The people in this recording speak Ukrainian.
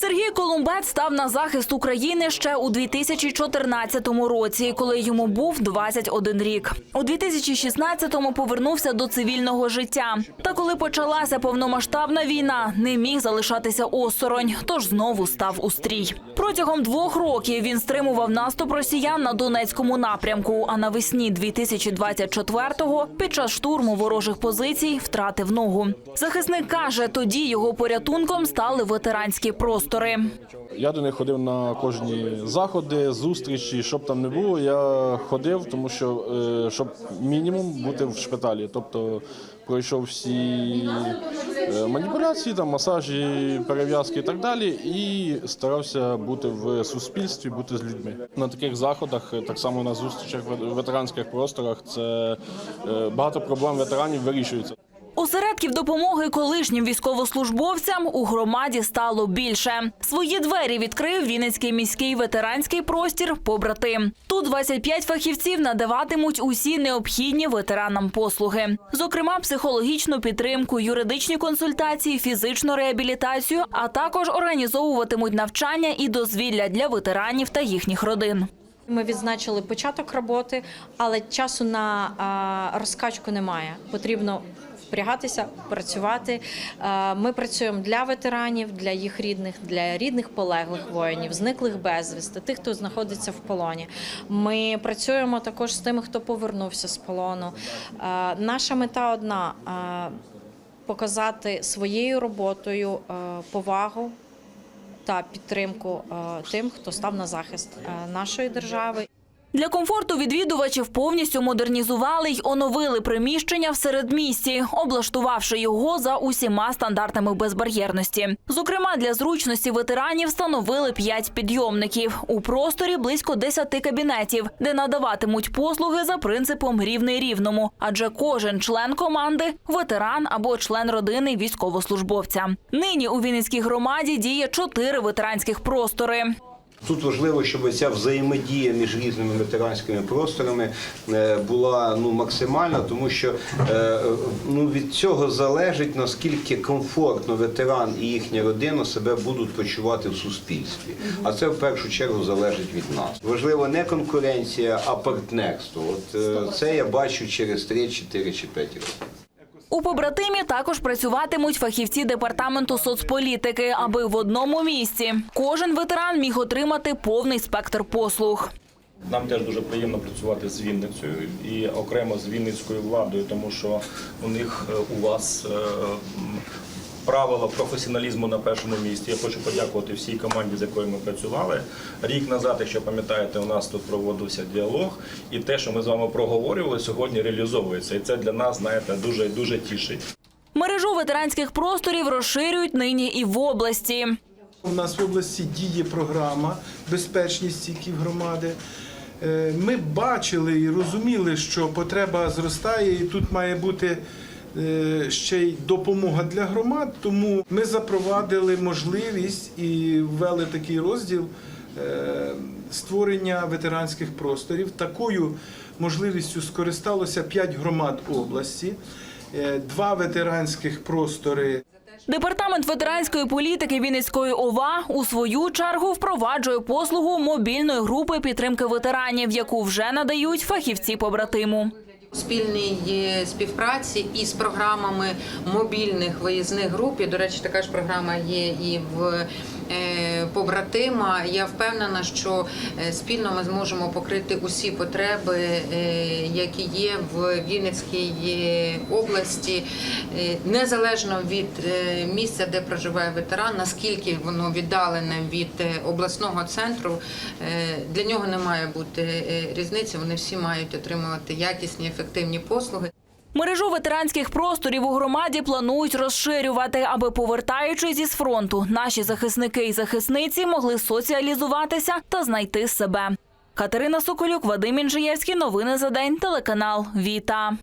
Сергій Колумбець став на захист України ще у 2014 році, коли йому був 21 рік. У 2016-му повернувся до цивільного життя. Та коли почалася повномасштабна війна, не міг залишатися осторонь, тож знову став у стрій. Протягом двох років він стримував наступ росіян на Донецькому напрямку. А навесні 2024-го під час штурму ворожих позицій втратив ногу. Захисник каже, тоді його порятунком стали ветеранські простори. Я до них ходив на кожні заходи, зустрічі, щоб там не було. Я ходив, тому що е, щоб мінімум бути в шпиталі. Тобто пройшов всі е, маніпуляції, там масажі, перев'язки і так далі, і старався бути в суспільстві, бути з людьми. На таких заходах, е, так само на зустрічах в ветеранських просторах, це багато проблем ветеранів вирішується. Осередків допомоги колишнім військовослужбовцям у громаді стало більше. Свої двері відкрив Вінницький міський ветеранський простір «Побратим». Тут 25 фахівців надаватимуть усі необхідні ветеранам послуги, зокрема психологічну підтримку, юридичні консультації, фізичну реабілітацію, а також організовуватимуть навчання і дозвілля для ветеранів та їхніх родин. Ми відзначили початок роботи, але часу на розкачку немає. Потрібно впрягатися, працювати. Ми працюємо для ветеранів, для їх рідних, для рідних полеглих воїнів, зниклих безвісти, тих, хто знаходиться в полоні. Ми працюємо також з тими, хто повернувся з полону. Наша мета одна. Показати своєю роботою е, повагу та підтримку е, тим, хто став на захист е, нашої держави. Для комфорту відвідувачів повністю модернізували й оновили приміщення в середмісті, облаштувавши його за усіма стандартами безбар'єрності. Зокрема, для зручності ветеранів встановили п'ять підйомників у просторі близько 10 кабінетів, де надаватимуть послуги за принципом рівний рівному, адже кожен член команди ветеран або член родини військовослужбовця. Нині у Вінницькій громаді діє чотири ветеранських простори. Тут важливо, щоб ця взаємодія між різними ветеранськими просторами е, була ну максимальна, тому що е, ну від цього залежить наскільки комфортно ветеран і їхня родина себе будуть почувати в суспільстві. А це в першу чергу залежить від нас. Важливо не конкуренція, а партнерство. От е, це я бачу через 3, 4 чи 5 років. У побратимі також працюватимуть фахівці департаменту соцполітики, аби в одному місці кожен ветеран міг отримати повний спектр послуг. Нам теж дуже приємно працювати з Вінницею і окремо з Вінницькою владою, тому що у них е, у вас е, правила професіоналізму на першому місці. Я хочу подякувати всій команді, з якою ми працювали. Рік назад, якщо пам'ятаєте, у нас тут проводився діалог, і те, що ми з вами проговорювали, сьогодні реалізовується. І це для нас, знаєте, дуже дуже тішить. Мережу ветеранських просторів розширюють нині і в області. У нас в області діє програма Безпечність стійків громади. Е, Ми бачили і розуміли, що потреба зростає, і тут має бути ще й допомога для громад. Тому ми запровадили можливість і ввели такий розділ е, створення ветеранських просторів. Такою можливістю скористалося 5 громад області, е, два ветеранських простори Департамент ветеранської політики Вінницької ОВА у свою чергу впроваджує послугу мобільної групи підтримки ветеранів, яку вже надають фахівці побратиму. Спільній е, співпраці із програмами мобільних виїзних груп. І, до речі, така ж програма є і в побратима. Я впевнена, що е, спільно ми зможемо покрити усі потреби, е, які є в Вінницькій е, області, е, незалежно від е, місця, де проживає ветеран, наскільки воно віддалене від е, обласного центру. е, Для нього не має бути е, різниці. Вони всі мають отримувати якісні ефективні послуги. Мережу ветеранських просторів у громаді планують розширювати, аби повертаючись із фронту, наші захисники і захисниці могли соціалізуватися та знайти себе. Катерина Соколюк, Вадим Інжиєвський. Новини за день. Телеканал Віта.